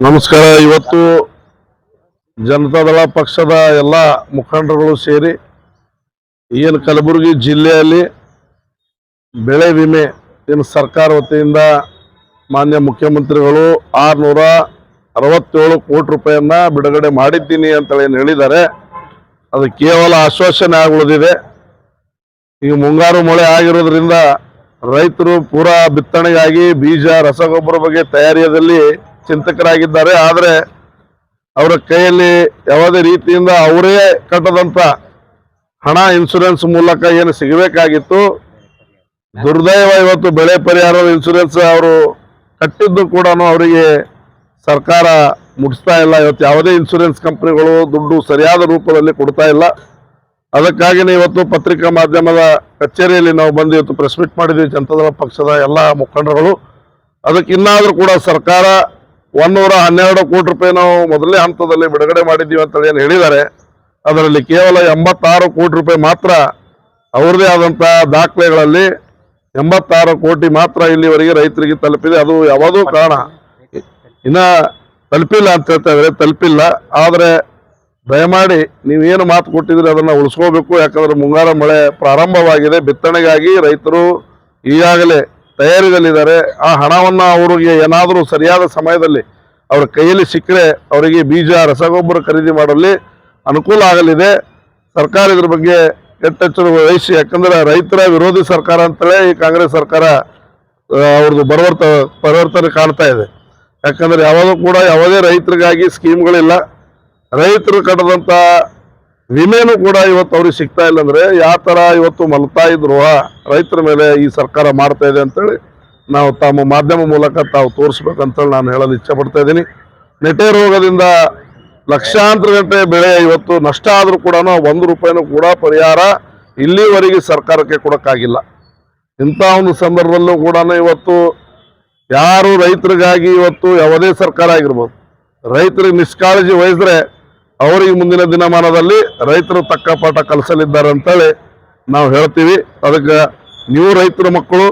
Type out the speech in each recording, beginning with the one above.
ನಮಸ್ಕಾರ. ಇವತ್ತು ಜನತಾದಳ ಪಕ್ಷದ ಎಲ್ಲ ಮುಖಂಡರುಗಳು ಸೇರಿ ಏನು ಕಲಬುರಗಿ ಜಿಲ್ಲೆಯಲ್ಲಿ ಬೆಳೆ ವಿಮೆ ಏನು ಸರ್ಕಾರ ವತಿಯಿಂದ ಮಾನ್ಯ ಮುಖ್ಯಮಂತ್ರಿಗಳು ಆರುನೂರ ಅರವತ್ತೇಳು ಕೋಟಿ ರೂಪಾಯಿಯನ್ನ ಬಿಡುಗಡೆ ಮಾಡಿದ್ದೀನಿ ಅಂತ ಏನು ಹೇಳಿದ್ದಾರೆ. ಅದು ಕೇವಲ ಆಶ್ವಾಸನೆ ಆಗುಳಿದಿದೆ ಈಗ ಮುಂಗಾರು ಮಳೆ ಆಗಿರೋದ್ರಿಂದ ರೈತರು ಪೂರಾ ಬಿತ್ತನೆಗಾಗಿ ಬೀಜ, ರಸಗೊಬ್ಬರ ಬಗ್ಗೆ ತಯಾರಿಯಲ್ಲಿ ಚಿಂತಕರಾಗಿದ್ದಾರೆ. ಆದರೆ ಅವರ ಕೈಯಲ್ಲಿ ಯಾವುದೇ ರೀತಿಯಿಂದ ಅವರೇ ಕಟ್ಟದಂಥ ಹಣ ಇನ್ಶೂರೆನ್ಸ್ ಮೂಲಕ ಏನು ಸಿಗಬೇಕಾಗಿತ್ತು? ದುರ್ದೈವ ಇವತ್ತು ಬೆಳೆ ಪರಿಹಾರ ಇನ್ಶೂರೆನ್ಸ್ ಅವರು ಕಟ್ಟಿದ್ದು ಕೂಡ ಅವರಿಗೆ ಸರ್ಕಾರ ಮುಟ್ಟಿಸ್ತಾ ಇಲ್ಲ. ಇವತ್ತು ಯಾವುದೇ ಇನ್ಶೂರೆನ್ಸ್ ಕಂಪ್ನಿಗಳು ದುಡ್ಡು ಸರಿಯಾದ ರೂಪದಲ್ಲಿ ಕೊಡ್ತಾ ಇಲ್ಲ. ಅದಕ್ಕಾಗಿನೇ ಇವತ್ತು ಪತ್ರಿಕಾ ಮಾಧ್ಯಮದ ಕಚೇರಿಯಲ್ಲಿ ನಾವು ಬಂದು ಇವತ್ತು ಪ್ರೆಸ್ ಮೀಟ್ ಮಾಡಿದ್ವಿ. ಜನತಾದಳ ಪಕ್ಷದ ಎಲ್ಲ ಮುಖಂಡರುಗಳು. ಅದಕ್ಕೆ ಇನ್ನಾದರೂ ಕೂಡ ಸರ್ಕಾರ ಒಂದೂರ ಹನ್ನೆರಡು ಕೋಟಿ ರೂಪಾಯಿ ನಾವು ಮೊದಲನೇ ಹಂತದಲ್ಲಿ ಬಿಡುಗಡೆ ಮಾಡಿದ್ದೀವಿ ಅಂತ ಏನು ಹೇಳಿದ್ದಾರೆ, ಅದರಲ್ಲಿ ಕೇವಲ ಎಂಬತ್ತಾರು ಕೋಟಿ ರೂಪಾಯಿ ಮಾತ್ರ ಅವ್ರದೇ ಆದಂಥ ದಾಖಲೆಗಳಲ್ಲಿ ಎಂಬತ್ತಾರು ಕೋಟಿ ಮಾತ್ರ ಇಲ್ಲಿವರೆಗೆ ರೈತರಿಗೆ ತಲುಪಿದೆ. ಅದು ಯಾವುದೂ ಕಾರಣ ಇನ್ನ ತಲುಪಿಲ್ಲ ಅಂತ ಹೇಳ್ತಾ ಇದ್ದಾರೆ. ತಲುಪಿಲ್ಲ. ಆದರೆ ದಯಮಾಡಿ ನೀವೇನು ಮಾತು ಕೊಟ್ಟಿದ್ರೆ ಅದನ್ನು ಉಳಿಸ್ಕೋಬೇಕು. ಯಾಕಂದ್ರೆ ಮುಂಗಾರು ಮಳೆ ಪ್ರಾರಂಭವಾಗಿದೆ. ಬಿತ್ತನೆಗಾಗಿ ರೈತರು ಈಗಾಗಲೇ ತಯಾರಿದಲ್ಲಿದ್ದಾರೆ ಆ ಹಣವನ್ನು ಅವರಿಗೆ ಏನಾದರೂ ಸರಿಯಾದ ಸಮಯದಲ್ಲಿ ಅವರ ಕೈಯಲ್ಲಿ ಸಿಕ್ಕರೆ ಅವರಿಗೆ ಬೀಜ, ರಸಗೊಬ್ಬರ ಖರೀದಿ ಮಾಡಲಿ ಅನುಕೂಲ ಆಗಲಿದೆ. ಸರ್ಕಾರ ಇದ್ರ ಬಗ್ಗೆ ಕೆಟ್ಟೆಚ್ಚರ ವಹಿಸಿ, ಯಾಕಂದ್ರೆ ರೈತರ ವಿರೋಧಿ ಸರ್ಕಾರ ಅಂತಲೇ ಈ ಕಾಂಗ್ರೆಸ್ ಸರ್ಕಾರ ಅವ್ರದ್ದು ಬರವರ್ತ ಪರಿವರ್ತನೆ ಕಾಣ್ತಾ ಇದೆ. ಯಾಕಂದ್ರೆ ಯಾವಾಗೂ ಕೂಡ ಯಾವುದೇ ರೈತರಿಗಾಗಿ ಸ್ಕೀಮ್ಗಳಿಲ್ಲ. ರೈತರು ಕಟ್ಟದಂತ ವಿಮೆನೂ ಕೂಡ ಇವತ್ತು ಅವ್ರಿಗೆ ಸಿಗ್ತಾ ಇಲ್ಲ ಅಂದ್ರೆ ಯಾವ ತರ ಇವತ್ತು ಮಲ್ತಾ ಇದ್ರು ರೈತರ ಮೇಲೆ ಈ ಸರ್ಕಾರ ಮಾಡ್ತಾ ಇದೆ ಅಂತೇಳಿ ನಾವು ತಮ್ಮ ಮಾಧ್ಯಮ ಮೂಲಕ ತಾವು ತೋರಿಸ್ಬೇಕಂತೇಳಿ ನಾನು ಹೇಳಲು ಇಚ್ಛೆ ಇದ್ದೀನಿ. ನೆಟೆ ರೋಗದಿಂದ ಲಕ್ಷಾಂತರ ಗಂಟೆ ಬೆಳೆ ಇವತ್ತು ನಷ್ಟ ಆದರೂ ಕೂಡ ಒಂದು ರೂಪಾಯಿನೂ ಕೂಡ ಪರಿಹಾರ ಇಲ್ಲಿವರೆಗೆ ಸರ್ಕಾರಕ್ಕೆ ಕೊಡೋಕ್ಕಾಗಿಲ್ಲ. ಇಂಥ ಒಂದು ಸಂದರ್ಭದಲ್ಲೂ ಕೂಡ ಇವತ್ತು ಯಾರು ರೈತರಿಗಾಗಿ ಇವತ್ತು ಯಾವುದೇ ಸರ್ಕಾರ ಆಗಿರ್ಬೋದು, ರೈತರಿಗೆ ನಿಷ್ಕಾಳಜಿ ವಹಿಸಿದ್ರೆ ಅವರಿಗೆ ಮುಂದಿನ ದಿನಮಾನದಲ್ಲಿ ರೈತರು ತಕ್ಕ ಪಾಠ ಕಲಿಸಲಿದ್ದಾರೆ ಅಂತೇಳಿ ನಾವು ಹೇಳ್ತೀವಿ. ಅದಕ್ಕೆ ನೀವು ರೈತರ ಮಕ್ಕಳು,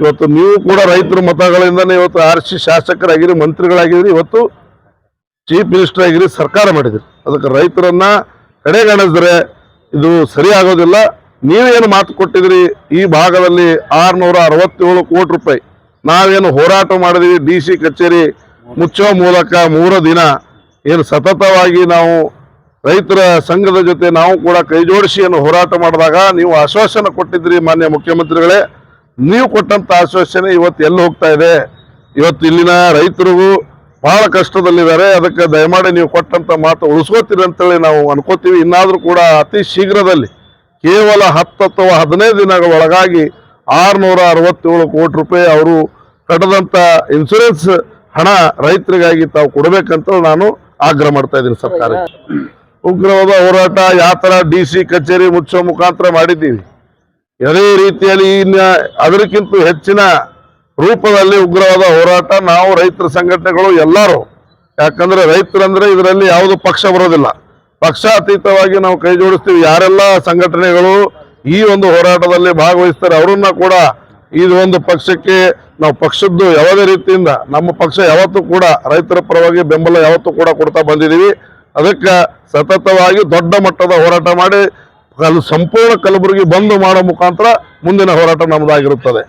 ಇವತ್ತು ನೀವು ಕೂಡ ರೈತರ ಮತಗಳಿಂದನೇ ಇವತ್ತು ಆರಿಸಿ ಶಾಸಕರಾಗಿರಿ, ಮಂತ್ರಿಗಳಾಗಿರಿ, ಇವತ್ತು ಚೀಫ್ ಮಿನಿಸ್ಟರ್ ಆಗಿರಿ ಸರ್ಕಾರ ಮಾಡಿದ್ರಿ. ಅದಕ್ಕೆ ರೈತರನ್ನ ಕಡೆಗಣಿಸಿದ್ರೆ ಇದು ಸರಿಯಾಗೋದಿಲ್ಲ. ನೀವೇನು ಮಾತು ಕೊಟ್ಟಿದ್ರಿ, ಈ ಭಾಗದಲ್ಲಿ ಆರ್ನೂರ ಅರವತ್ತೇಳು ಕೋಟಿ ರೂಪಾಯಿ. ನಾವೇನು ಹೋರಾಟ ಮಾಡಿದ್ವಿ, ಡಿ ಸಿ ಕಚೇರಿ ಮುಚ್ಚೋ ಮೂಲಕ ಮೂರು ದಿನ. ಏನು ಸತತವಾಗಿ ನಾವು ರೈತರ ಸಂಘದ ಜೊತೆ ನಾವು ಕೂಡ ಕೈ ಜೋಡಿಸಿ ಏನು ಹೋರಾಟ ಮಾಡಿದಾಗ ನೀವು ಆಶ್ವಾಸನೆ ಕೊಟ್ಟಿದ್ರಿ ಮಾನ್ಯ ಮುಖ್ಯಮಂತ್ರಿಗಳೇ. ನೀವು ಕೊಟ್ಟಂತ ಆಶ್ವಾಸನೆ ಇವತ್ತು ಎಲ್ಲಿ ಹೋಗ್ತಾ ಇದೆ? ಇವತ್ತು ಇಲ್ಲಿನ ರೈತರಿಗೂ ಬಹಳ ಕಷ್ಟದಲ್ಲಿದ್ದಾರೆ. ಅದಕ್ಕೆ ದಯಮಾಡಿ ನೀವು ಕೊಟ್ಟಂತ ಮಾತು ಉಳಿಸ್ಕೋತೀರಿ ಅಂತೇಳಿ ನಾವು ಅನ್ಕೋತೀವಿ. ಇನ್ನಾದರೂ ಕೂಡ ಅತಿ ಶೀಘ್ರದಲ್ಲಿ ಕೇವಲ ಹತ್ತು ಅಥವಾ ಹದಿನೈದು ದಿನಗಳ ಒಳಗಾಗಿ ಆರುನೂರ ಅರವತ್ತೇಳು ಕೋಟಿ ರೂಪಾಯಿ ಅವರು ಕಟ್ಟದಂತ ಇನ್ಸೂರೆನ್ಸ್ ಹಣ ರೈತರಿಗಾಗಿ ತಾವು ಕೊಡಬೇಕಂತ ನಾನು ಆಗ್ರಹ ಮಾಡ್ತಾ ಇದ್ದೀನಿ ಸರ್ಕಾರ ಉಗ್ರವಾದ ಹೋರಾಟ ಯಾವ ತರ ಡಿ ಸಿ ಕಚೇರಿ ಮುಚ್ಚೋ ಮುಖಾಂತರ ಮಾಡಿದ್ದೀವಿ. ಅದೇ ರೀತಿಯಲ್ಲಿ ಇನ್ನ ಅದಕ್ಕಿಂತ ಹೆಚ್ಚಿನ ರೂಪದಲ್ಲಿ ಉಗ್ರವಾದ ಹೋರಾಟ, ನಾವು ರೈತರ ಸಂಘಟನೆಗಳು ಎಲ್ಲರೂ. ಯಾಕಂದ್ರೆ ರೈತರಂದ್ರೆ ಇದರಲ್ಲಿ ಯಾವುದು ಪಕ್ಷ ಬರೋದಿಲ್ಲ. ಪಕ್ಷಾತೀತವಾಗಿ ನಾವು ಕೈ ಜೋಡಿಸ್ತೀವಿ. ಯಾರೆಲ್ಲ ಸಂಘಟನೆಗಳು ಈ ಒಂದು ಹೋರಾಟದಲ್ಲಿ ಭಾಗವಹಿಸ್ತಾರೆ, ಅವರನ್ನ ಕೂಡ ಇದು ಒಂದು ಪಕ್ಷಕ್ಕೆ ನಾವು ಪಕ್ಷದ್ದು ಯಾವುದೇ ರೀತಿಯಿಂದ, ನಮ್ಮ ಪಕ್ಷ ಯಾವತ್ತೂ ಕೂಡ ರೈತರ ಪರವಾಗಿ ಬೆಂಬಲ ಯಾವತ್ತೂ ಕೂಡ ಕೊಡ್ತಾ ಬಂದಿದ್ದೀವಿ. ಅದಕ್ಕೆ ಸತತವಾಗಿ ದೊಡ್ಡ ಮಟ್ಟದ ಹೋರಾಟ ಮಾಡಿ ಸಂಪೂರ್ಣ ಕಲಬುರಗಿ ಬಂದ್ ಮಾಡೋ ಮುಖಾಂತರ ಮುಂದಿನ ಹೋರಾಟ ನಮ್ಮದಾಗಿರುತ್ತದೆ